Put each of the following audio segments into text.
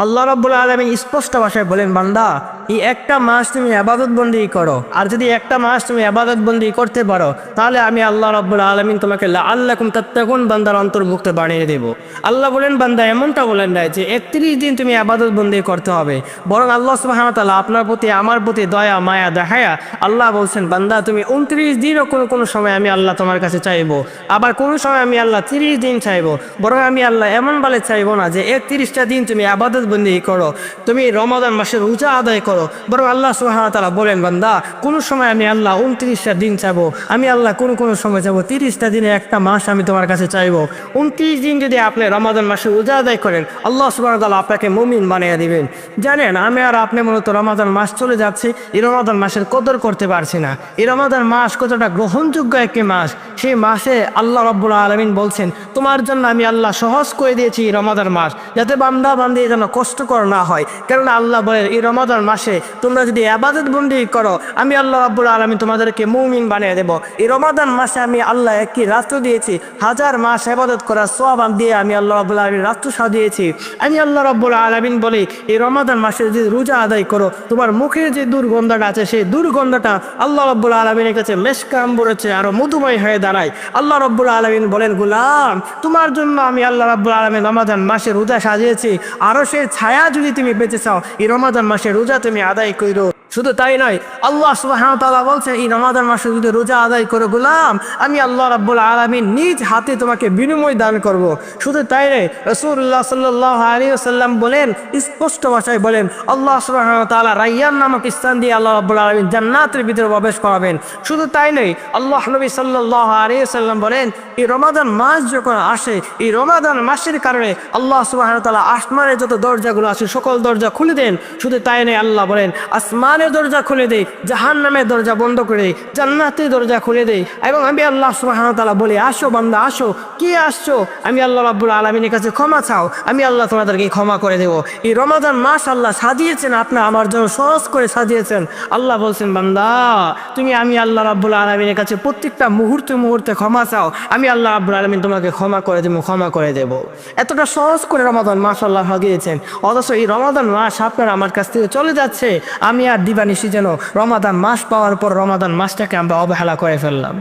আল্লাহ রব্বুল আলমী স্পষ্ট ভাষায় বলেন বান্দা এই একটা মাস তুমি আবাদত বন্দি করো। আর যদি একটা মাস তুমি আবাদত বন্দি করতে পারো, তাহলে আমি আল্লাহ রব্বুল আলমিন তোমাকে আল্লাহ কুম তাত্তাকুন বান্দার অন্তর্ভুক্ত বানিয়ে দেব। আল্লাহ বলেন, বান্দা এমনটা বলেন না যে একত্রিশ দিন তুমি আবাদত বন্দি করতে হবে। বরং আল্লাহ সুবাহতাল্লাহ আপনার প্রতি, আমার প্রতি দয়া, মায়া দেখায়া আল্লাহ বলছেন, বান্দা তুমি উনত্রিশ দিনও কোনো কোনো সময় আমি আল্লাহ তোমার কাছে চাইব। আবার কোনো সময় আমি আল্লাহ তিরিশ দিন চাইব। বরং আমি আল্লাহ এমন বলে চাইব না যে একত্রিশটা দিন তুমি আবাদত বন্দি করো। তুমি রমাদান মাসের রোজা আদায় করো। বরং আল্লাহ সুহামতাল্লাহ বলেন, বান্দা, কোনো সময় আমি আল্লাহ উনত্রিশটা দিন চাইব, আমি আল্লাহ কোনো কোনো সময় চাইব তিরিশটা দিনে একটা মাস আমি তোমার কাছে চাইব। উনত্রিশ দিন যদি আপনি রমাদান মাসে উজা আদায় করেন, আল্লাহ সুবাহতাল্লাহ আপনাকে মুমিন বানিয়ে দিবেন। জানেন, আমি আর আপনি মূলত রমাদান মাস চলে যাচ্ছে, এই রমাদান মাসের কদর করতে পারছি না। এই রমাদান মাস কতটা গ্রহণযোগ্য একটি মাস, সেই মাসে আল্লাহ রব্বুল আলমিন বলছেন, তোমার জন্য আমি আল্লাহ সহজ করে দিয়েছি এই রমাদান মাস, যাতে বান্দা বান্দি যেন কষ্টকর না হয়। কেননা আল্লাহ বলেন, এই রমাদান মাসে তোমরা যদি আবাদত বন্দি করো, আমি আল্লাহ আব্বুল আলমিন তোমাদেরকে মুমিন বানিয়ে দেব। এই রমাদান মাসে আমি আল্লাহ একটি রাত্র দিয়েছি, হাজার মাস আবাদত করার সব দিয়ে আমি আল্লাহ রব্বুল আলমিন রাত্র সাজিয়েছি। আমি আল্লাহ রব্বুল আলমিন বলি, এই রমাদান মাসে যদি রোজা আদায় করো, তোমার মুখের যে দুর্গন্ধটা আছে, সেই দুর্গন্ধটা আল্লাহ রব্বুল আলমিনের কাছে মেসকাম বলেছে আরও মধুময় হয়ে দাঁড়ায়। আল্লাহ রব্বুল আলমিন বলেন, গুলাম, তোমার জন্য আমি আল্লাহ রব্বুল আলমিন রমাদান মাসে রোজা সাজিয়েছি। আরও সেই ছায়া যদি তুমি বেঁচে চাও, এই রমাদান মাসে রোজা তুমি আদায় করো শুধু তাই নয়, আল্লাহ সুবাহ তাআলা বলছেন, এই রমাদান মাসে যদি রোজা আদায় করে গোলাম, আমি আল্লাহ রাব্বুল আলমিন নিজ হাতে তোমাকে বিনিময় দান করব। শুধু তাই নয় রসুল্লাহ সাল্লাহ আলী সাল্লাম বলেন, স্পষ্ট ভাষায় বলেন, আল্লাহ সুবাহ তাআলা রাইয়ান নামক স্থান দিয়ে আল্লাহ রাব্বুল আলমিন জান্নাতের ভিতরে প্রবেশ করাবেন শুধু তাই নয়, আল্লাহ নবী সাল্লাহ আলী সাল্লাম বলেন, এই রমাদান মাস যখন আসে, এই রমাদান মাসের কারণে আল্লাহ সুবাহ তাআলা আসমানের যত দরজাগুলো আছে, সকল দরজা খুলে দেন শুধু তাই নয়, আল্লাহ বলেন আসমানের দরজা খুলে দেয় জাহান নামের দরজা বন্ধ করে দেয় জান্নাতের দরজা খুলে দেয় এবং আমি আল্লাহ সুবাহতালা বলি, আসো বান্দা, আসো। কি আসছো? আমি আল্লাহ রাব্বুল আলমিনের কাছে ক্ষমা চাও। আমি আল্লাহ তোমাদেরকে ক্ষমা করে দেবো। এই রমাদান মাস আল্লাহ সাজিয়েছেন আপনার, আমার জন্য সহজ করে সাজিয়েছেন। আল্লাহ বলছেন, বান্দা, তুমি আমি আল্লাহ রাব্বুল আলমিনের কাছে প্রত্যেকটা মুহূর্তে মুহূর্তে ক্ষমা চাও। আমি আল্লাহ রাব্বুল আলমিন তোমাকে ক্ষমা করে দেবো, ক্ষমা করে দেবো। এতটা সহজ করে রমাদান মাস আল্লাহ সাজিয়েছেন। অথচ এই রমাদান মাস আপনার আমার কাছ থেকে চলে যাচ্ছে। আমি আর দিবানিশি যেন রমাদান মাস পাওয়ার পর রমাদান মাসটাকে আমরা অবহেলা করে ফেললাম।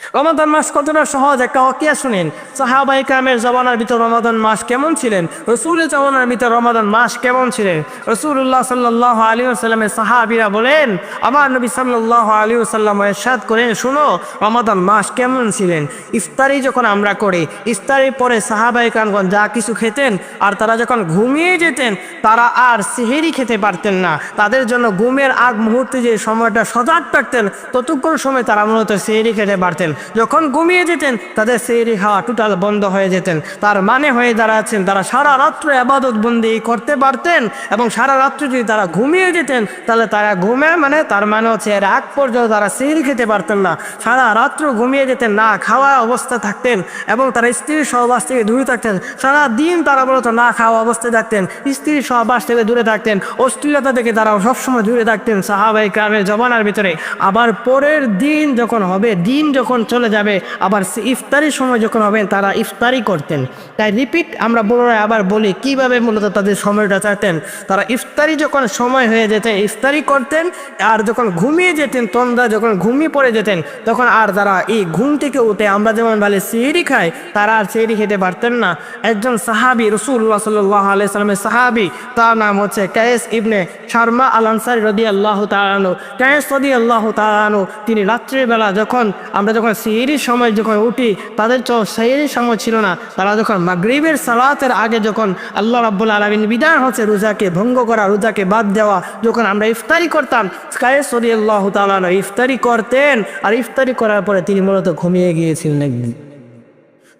রমাদান মাস কতটা সহজ একটা অকিয়া শুনেন। সাহাবাই কামের জমানার ভিতর রমাদান মাস কেমন ছিলেন? রসুলের জমানার ভিতর রমাদান মাস কেমন ছিলেন? রসুল্লাহ সাল্লাহ আলী সাল্লামের সাহাবিরা বলেন, আমার নবী সাল্লাহ আলী সাল্লাম এরশাদ করেন, শুনো, রমাদান মাস কেমন ছিলেন? ইফতারি যখন আমরা করি, ইফতারির পরে সাহাবাই কামগণ যা কিছু খেতেন, আর তারা যখন ঘুমিয়ে যেতেন, তারা আর সিহেরি খেতে পারতেন না। তাদের জন্য ঘুমের আগ মুহূর্তে যে সময়টা সজাগ থাকতেন, ততক্ষণ সময় তারা মূলত সেহেরি খেতে পারতেন যখন ঘুমিয়ে যেতেন, তাদের সেহেরি খাওয়া টোটাল বন্ধ হয়ে যেতেন। তার মানে হয়ে দাঁড়াচ্ছেন, তারা সারা রাত্র আবাদত বন্দি করতে পারতেন এবং সারা রাত্র যদি তারা ঘুমিয়ে যেতেন, তাহলে তারা ঘুমে মানে তার মানে হচ্ছে এর আগ পর্যন্ত তারা সেহেরি খেতে পারতেন না। সারা রাত্র ঘুমিয়ে যেতেন, না খাওয়া অবস্থা থাকতেন এবং তারা স্ত্রীর সহবাস থেকে দূরে থাকতেন। সারা দিন তারা মূলত না খাওয়া অবস্থায় থাকতেন, স্ত্রীর সহবাস থেকে দূরে থাকতেন, অশ্লীলতা থেকে তারা সবসময় দূরে থাকতেন। সাহাবাই কামের জমানার ভিতরে। আবার পরের দিন যখন হবে, দিন যখন চলে যাবে, আবার ইফতারির সময় যখন হবে, তারা ইফতারি করতেন। তাই রিপিট আমরা পুনরায় আবার বলি, কীভাবে মূলত তাদের সময়টা চাইতেন তারা ইফতারি যখন সময় হয়ে যেতেন ইফতারি করতেন, আর যখন ঘুমিয়ে যেতেন তন্দা যখন ঘুমিয়ে পড়ে যেতেন, তখন আর তারা এই ঘুম থেকে উঠে আমরা যেমন বলে সিঁড়ি খাই, তারা আর সিঁড়ি খেতে পারতেন না। একজন সাহাবি রসুল্লাহ সাল্লাহ আলাই সাল্লামের সাহাবি, তার নাম হচ্ছে কায়েস ইবনে শর্মা আল আনসারি রদি আল্লাহ তালানো কায়েস রদি আল্লাহ তালানো তিনি রাত্রিবেলা যখন আমরা যখন সিঁড়ির সময় যখন উঠি, তাদের তো সিঁড়ির সময় ছিল না। তারা যখন মাগরীবের সালাতের আগে যখন আল্লাহ রাব্বুল আলমিন বিদায় হচ্ছে, রোজাকে ভঙ্গ করা, রোজাকে বাদ দেওয়া, যখন আমরা ইফতারি করতাম কায়েস সরিয়াল্লাহ তালানো ইফতারি করতেন। আর ইফতারি করার পরে তিনি মূলত ঘুমিয়ে গিয়েছিলেন একদিন।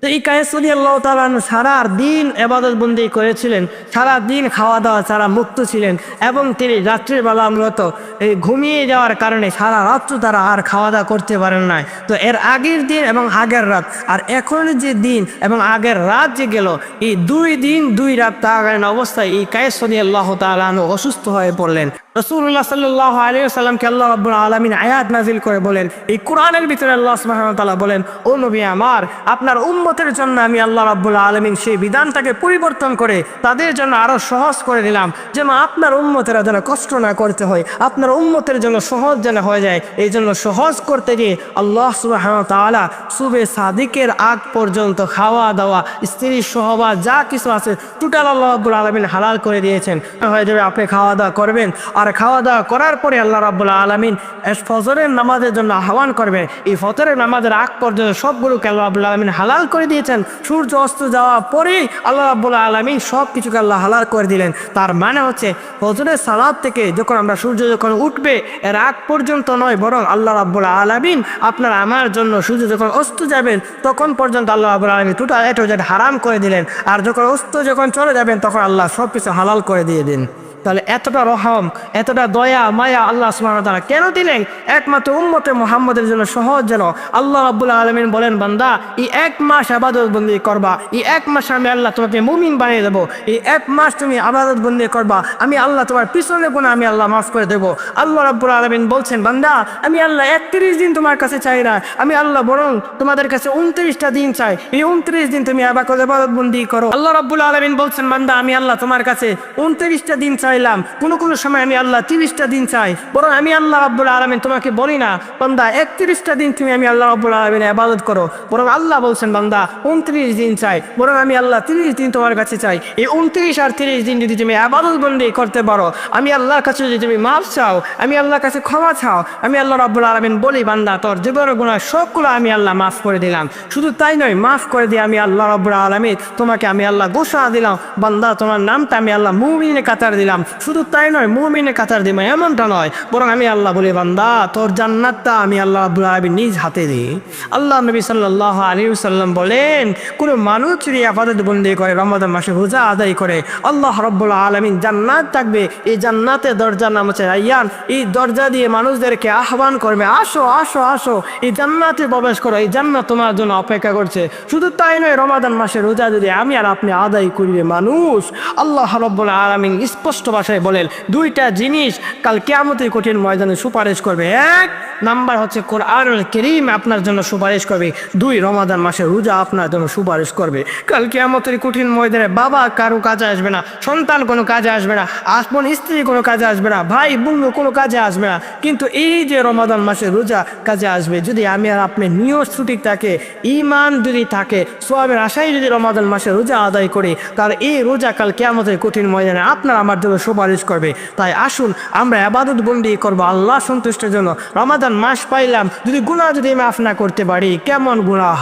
তো এই কায়েসুলি আল্লাহ তালান সারা দিন এবাদত বন্দি করেছিলেন, সারা দিন খাওয়া দাওয়া ছাড়া মুক্ত ছিলেন এবং তিনি রাত্রির বেলা মূলত এই ঘুমিয়ে যাওয়ার কারণে সারা রাত্র তারা আর খাওয়া দাওয়া করতে পারেন নাই। তো এর আগের দিন এবং আগের রাত, আর এখন যে দিন এবং আগের রাত যে গেল, এই দুই দিন, দুই রাত তাকালীন অবস্থায় এই কায়েসুলি আল্লাহ তালান অসুস্থ হয়ে পড়লেন। রসুল্লাহ সাল্লাহ আলিয়া সাল্লামকে আল্লাহ রাব্বুল আলমিন আয়াত নাজিল করে বলেন, এই কোরআনের ভিতরে আল্লাহ ওয়া বলেন, ও নবী আমার, আপনার উম্মত উম্মতের জন্য আমি আল্লাহ রাব্বুল আলমিন সেই বিধানটাকে পরিবর্তন করে তাদের জন্য আরও সহজ করে দিলাম যেন আপনার উম্মতেরা যেন কষ্ট না করতে হয়, আপনার উম্মতের জন্য সহজ যেন হয়ে যায়, এই জন্য সহজ করতে গিয়ে আল্লাহ সুবাহ তাআলা সুবে সাদিকের আগ পর্যন্ত খাওয়া দাওয়া, স্ত্রী সহবাস যা কিছু আছে টোটাল আল্লাহ রাব্বুল আলমিন হালাল করে দিয়েছেন। হয়ে যাবে আপনি খাওয়া দাওয়া করবেন, আর খাওয়া দাওয়া করার পরে আল্লাহ রাব্বুল আলমিন ফজরের নামাজের জন্য আহ্বান করবেন, এই ফজরের নামাজের আগ পর্যন্ত সবগুলোকে আল্লাহ রাব্বুল আলমিন হালাল করে দিয়েছেন। সূর্য অস্ত যাওয়া পরেই আল্লাহ রাব্বুল আলমিন সব কিছুকে আল্লাহ হালাল করে দিলেন। তার মানে হচ্ছে ফজরের সালাদ থেকে যখন আমরা সূর্য যখন উঠবে, এর আগ পর্যন্ত নয়, বরং আল্লাহ রাব্বুল আলমিন আপনার আমার জন্য সূর্য যখন অস্ত যাবেন, তখন পর্যন্ত আল্লাহ রাব্বুল আলমিন টোটাল এটো হারাম করে দিলেন। আর যখন অস্ত যখন চলে যাবেন, তখন আল্লাহ সব কিছু হালাল করে দিয়ে দিন। তাহলে এতটা রহম, এতটা দয়া, মায়া আল্লাহ তাআলা কেন দিলেন? একমাত্র উম্মতে মোহাম্মদের জন্য সহজ যেন আল্লাহ রাব্বুল আলমিন বলেন, বান্দা, এই এক মাস আবাদত বন্দি করবা, এই এক মাস আমি আল্লাহ তোমাকে মুমিন বানিয়ে দেবো, এই এক মাস তুমি আবাদত বন্দি করবা, আমি আল্লাহ তোমার পিছনে গুণা আমি আল্লাহ মাফ করে দেবো। আল্লাহ রাব্বুল আলমিন বলছেন, বান্দা, আমি আল্লাহ একত্রিশ দিন তোমার কাছে চাই না, আমি আল্লাহ বরং তোমাদের কাছে উনত্রিশটা দিন চাই, এই উনত্রিশ দিন তুমি আবাদত বন্দি করো। আল্লাহ রাব্বুল আলামিন বলছেন, বান্দা, আমি আল্লাহ তোমার কাছে উনত্রিশটা দিন চাইলাম কোনো কোনো সময় আমি আল্লাহ তিরিশটা দিন চাই। বরং আমি আল্লাহ রাব্বুল আলমিন তোমাকে বলি না, বান্দা, একত্রিশটা দিন তুমি আমি আল্লাহ রাব্বুল আলমিন আবাদত করো। বরং আল্লাহ বলছেন, বান্দা, উনত্রিশ দিন চাই। বরং আমি আল্লাহ তিরিশ দিন তোমার কাছে চাই। এই উনত্রিশ আর তিরিশ দিন যদি তুমি আবাদত বন্দি করতে পারো, আমি আল্লাহর কাছে যদি তুমি মাফ চাও, আমি আল্লাহর কাছে ক্ষমা চাও, আমি আল্লাহ রাব্বুল আলমিন বলি, বান্দা, তোর জীবনের গুণা সবগুলো আমি আল্লাহ মাফ করে দিলাম। শুধু তাই নয়, মাফ করে দিয়ে আমি আল্লাহ রাব্বুল আলমিন তোমাকে আমি আল্লাহ গোসা দিলাম। বান্দা, তোমার নামটা আমি আল্লাহ মুমিনে কাতার দিলাম। শুধু তাই নয় মুমিনে কাতার দিমা এমনটা নয়, বরং আমি আল্লাহ বলি, বান্দা, তোর জান্নাতটা আমি আল্লাহ রাব্বুল আলামিন নিজ হাতে দিই। আল্লাহ নবী সাল্লাল্লাহু আলাইহি সাল্লাম বলেন, কোন মানুষ যদি আবাদত বন্দি করে রমাদান মাসে রোজা আদায় করে, আল্লাহ রাব্বুল আলামিন জান্নাত থাকবে এই জান্নাতের দরজার নাম হচ্ছে রাইয়ান। এই দরজা দিয়ে মানুষদেরকে আহ্বান করবে, আসো আসো আসো, এই জান্নাতে প্রবেশ করো, এই জান্নাত তোমার জন্য অপেক্ষা করছে। শুধু তাই নয় রমাদান মাসে রোজা যদি আমি আর আপনি আদায় করিবে মানুষ, আল্লাহ রব্বুল আলামিন স্পষ্ট ভাষায় বলেন দুইটা জিনিস কাল কেয়ামতের কঠিন ময়দানে সুপারিশ করবে। এক নাম্বার হচ্ছে কোরআনুল করিম, আপনার জন্য সুপারিশ করবে। দুই রমাদান মাসে রোজা আপনার জন্য সুপারিশ করবে। কাল কেয়ামতের কঠিন ময়দানে বাবা কারও কাজে আসবে না, সন্তান কোনো কাজে আসবে না আপন স্ত্রী কোনো কাজে আসবে না, ভাই বোন কোনো কাজে আসবে না। কিন্তু এই যে রমাদান মাসে রোজা কাজে আসবে, যদি আমি আর আপনি নিয়ত সঠিক থাকে ইমান যদি থাকে সোয়াবের আশায় যদি রমাদান মাসে রোজা আদায় করি, তাহলে এই রোজা কাল কেয়ামতের কঠিন ময়দানে আপনার আমার জন্য সুপারিশ করবে। তাই আসুন, আমরা আবাদত বন্দি করব আল্লাহ সন্তুষ্টের জন্য। রমাদান মাস পাইলাম, যদি গুণা যদি মাফ না করতে পারি, কেমন গুণা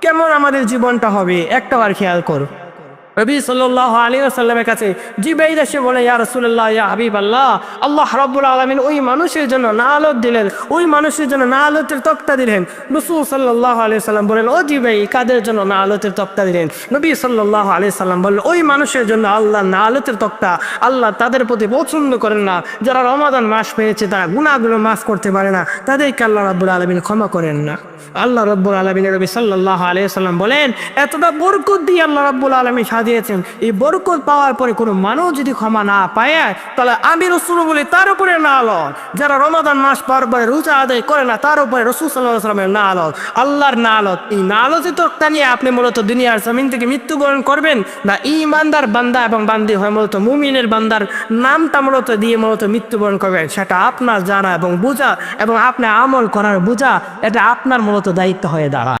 কেমন আমাদের জীবনটা হবে? একটা একটাবার খেয়াল করো। রবি সাল্লাহ আলী আসাল্লামের কাছে জিবাইর এসে বলে, ইয়া রসুল্লাহ ইয়া হাবিব আল্লাহ আল্লাহ রব্বুল আলমিন ওই মানুষের জন্য না আলোত দিলেন, ওই মানুষের জন্য না আলোতের তক্তা দিলেন। রসুল সাল্লাহ আলি সাল্লাম বলেন ও জিবাই কাদের জন্য না আলোতের তক্তা দিলেন? নবী সাল্লাহ আলি সাল্লাম বললেন, ওই মানুষের জন্য আল্লাহ না আলোতের তক্তা, আল্লাহ তাদের প্রতি পছন্দ করেন না। যারা রমাদান মাস পেয়েছে, তারা গুণাগুলো মাফ করতে পারে না। তাদেরকে আল্লাহ রব্বুল আলমিন ক্ষমা করেন না। আল্লাহ রব্বুল আলমিন রবি সাল্লাহ আলিয়া সাল্লাম বলেন, এতটা বরকত দিয়ে আল্লাহ রব্বুল আলমী সাজিয়েছেন এই বরকত পাওয়ার পরে কোনো মানুষ যদি ক্ষমা না পায়, তাহলে আমি রসুল বলি, তার উপরে না আলো যারা রমাদান মাস পার রোজা আদায় করে না, তার উপরে রসুল সাল্লাহ সাল্লামের না আলত আল্লাহর না আলত এই না আলোচিত নিয়ে আপনি মূলত দুনিয়ার জমিন থেকে মৃত্যুবরণ করবেন, না ইমানদার বান্দা এবং বান্দি হয় মূলত মুমিনের বান্দার নামটা মূলত দিয়ে মূলত মৃত্যুবরণ করবেন, সেটা আপনার জানা এবং বোঝা এবং আপনি আমল করার বোঝা, এটা আপনার মূলত দায়িত্ব হয়ে দাঁড়ায়।